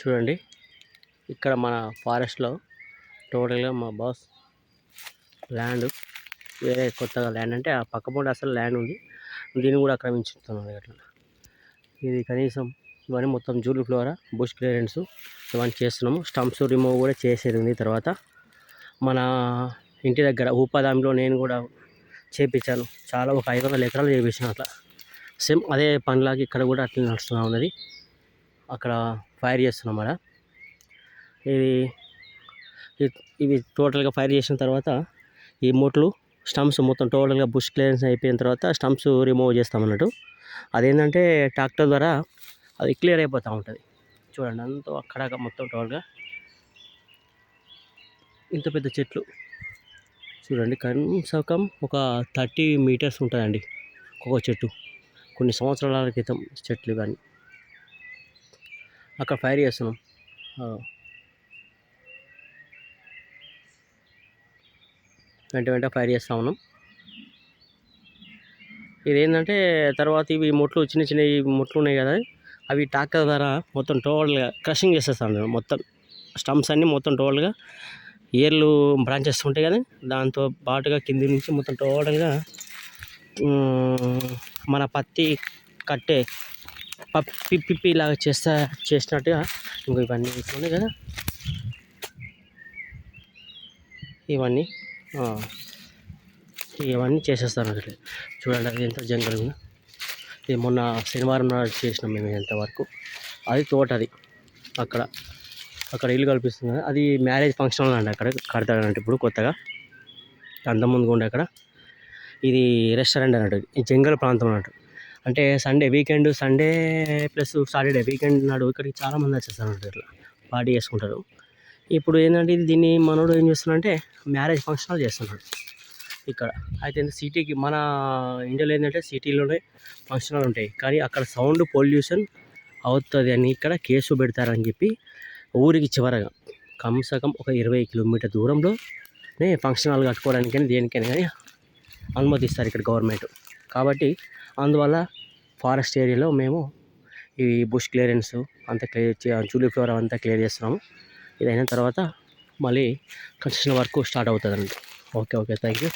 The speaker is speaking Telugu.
చూడండి. ఇక్కడ మన ఫారెస్ట్లో టోటల్గా మా బాస్ ల్యాండ్ వేరే కొత్తగా ల్యాండ్ అంటే ఆ పక్క పొంటి అసలు ల్యాండ్ ఉంది. దీన్ని కూడా ఆక్రమించుతున్నాను అట్లా. ఇది కనీసం ఇవన్నీ మొత్తం జూలు ఫ్లోరా బుష్ క్లియరెన్స్ ఇవన్నీ చేస్తున్నాము. స్టంప్స్ రిమూవ్ కూడా చేసేది ఉంది తర్వాత. మన ఇంటి దగ్గర ఉపాధాంలో నేను కూడా చేపించాను. చాలా ఒక ఐదు వందల ఎకరాలు చేపించాను అట్లా. సేమ్ అదే పనిలాగా ఇక్కడ కూడా అట్లా నడుస్తూ ఉన్నది. అక్కడ ఫైర్ చేస్తున్నాం అక్కడ ఇది ఇవి టోటల్గా ఫైర్ చేసిన తర్వాత ఈ మూట్లు స్టంప్స్ మొత్తం టోటల్గా బుష్ క్లియరెన్స్ అయిపోయిన తర్వాత స్టంప్స్ రిమూవ్ చేస్తాం అన్నట్టు అదేంటంటే ట్రాక్టర్ ద్వారా అది క్లియర్ అయిపోతూ ఉంటుంది. చూడండి అంతా అక్కడ మొత్తం టోటల్గా ఇంత పెద్ద చెట్లు. చూడండి కనీసం ఒక థర్టీ మీటర్స్ ఉంటుందండి ఒక్కొక్క చెట్టు. కొన్ని సంవత్సరాల క్రితం చెట్లు కానీ అక్కడ ఫైర్ చేస్తున్నాం. వెంట వెంట ఫైర్ చేస్తూ ఉన్నాం. ఇదేంటంటే తర్వాత ఇవి ముట్లు చిన్న చిన్న మొట్లు ముట్లు ఉన్నాయి కదా అవి టాకర్ ద్వారా మొత్తం టోటల్గా క్రషింగ్ చేసేస్తాను మొత్తం. స్టంప్స్ అన్నీ మొత్తం టోటల్గా ఏర్లు బ్రాంచెస్ ఉంటాయి కదా దాంతో పాటుగా కింది నుంచి మొత్తం టోటల్గా మన పత్తి కట్టే పప్పి పిప్పి లాగా చేస్తా చేసినట్టుగా ఇంకో ఇవన్నీ ఉన్నాయి కదా. ఇవన్నీ ఇవన్నీ చేసేస్తాను అన్నట్లు చూడండి అది ఎంత జంగల్ ఇది మొన్న శనివారం నాడు చేసినాం మేము ఎంతవరకు అది తోట అది అక్కడ. అక్కడ ఇల్లు కల్పిస్తుంది కదా, అది మ్యారేజ్ ఫంక్షన్ అండి అక్కడ కడతాడంటే ఇప్పుడు కొత్తగా. అంతకుముందు ఉండే అక్కడ. ఇది రెస్టారెంట్ అన్నట్టు ఈ జంగల్ ప్రాంతం అన్నట్టు. అంటే Sunday weekend Sunday plus Saturday weekend నాడు ఇక్కడికి చాలామంది వచ్చేస్తారు ఇట్లా. పార్టీ చేసుకుంటారు. ఇప్పుడు ఏంటంటే దీన్ని మనోడు ఏం చేస్తున్నాడంటే మ్యారేజ్ ఫంక్షన్ హాల్ చేస్తున్నాడు. ఇక్కడ. అయితే సిటీకి మన ఇండియాలో ఏంటంటే సిటీలోనే ఫంక్షన్ హాల్ ఉంటాయి. కానీ అక్కడ సౌండ్ పొల్యూషన్ అవుతుంది అని ఇక్కడ కేసు పెడతారని చెప్పి ఊరికి చివరగా కమ్సకం ఒక ఇరవై కిలోమీటర్ దూరంలోనే ఫంక్షన్ హాల్ కట్టుకోవడానికి కానీ దేనికైనా కానీ అనుమతిస్తారు ఇక్కడ గవర్నమెంట్ కాబట్టి అందువల్ల ఫారెస్ట్ ఏరియాలో మేము ఈ బుష్ క్లియరెన్స్ అంతా క్లియర్ చూలి ఫ్లోర్ అంతా క్లియర్ చేస్తున్నాము ఇది అయిన తర్వాత మళ్ళీ కన్స్ట్రక్షన్ వర్క్ స్టార్ట్ అవుతుందండి. Okay okay thank you